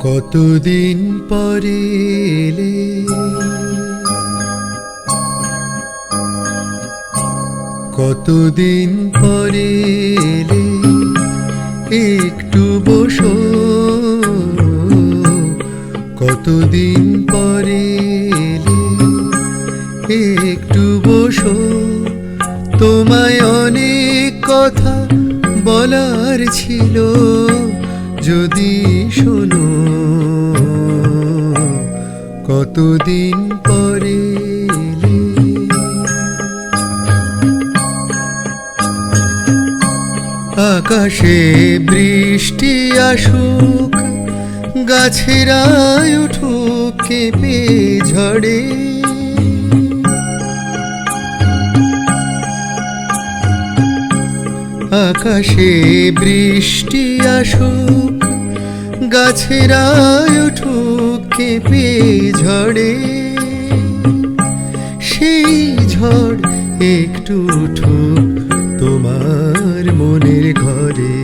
কতদিন পরে এলে? কতদিন পরে এলে? একটু বসো। কতদিন পরে এলে? একটু বসো। তোমায় অনেক কথা বলার ছিল। যদি শোনো কতদিন পরে আকাশে বৃষ্টি আসুক গাছেরায় উঠুক কেঁপে ঝড়ে। আকাশে বৃষ্টি আসুক গাছেরায় উঠুক, কেঁপে ঝড়ে। সেই ঝড় একটু উঠুক তোমার মনের ঘরে।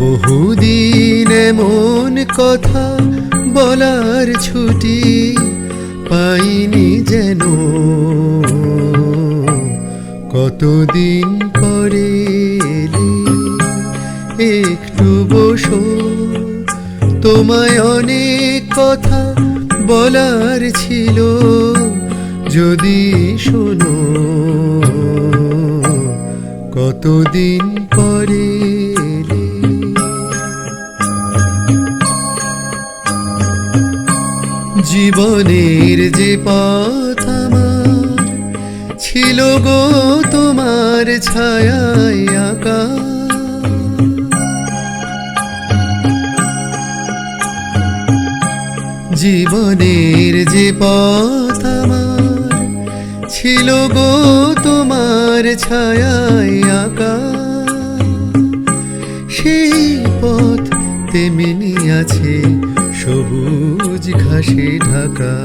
বহুদিন এমন কথা বলার ছুটি পাইনি যেন। কতদিন তোমায় অনেক কথা বলার ছিল। যদি শোনো, কতদিন পরে জীবনের যে পথ আমার ছিল গো তোমার ছায়ায় আঁকা। জীবনের যে পথ আমার ছিল গো তোমার ছায়ায় আঁকা। সেই পথ তেমনি আছে সবুজ ঘাসে ঢাকা।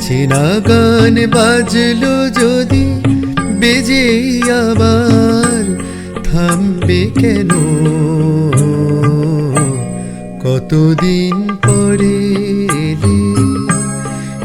চেনা গান বাজলো যদি বেজে আবার, থামবে কেন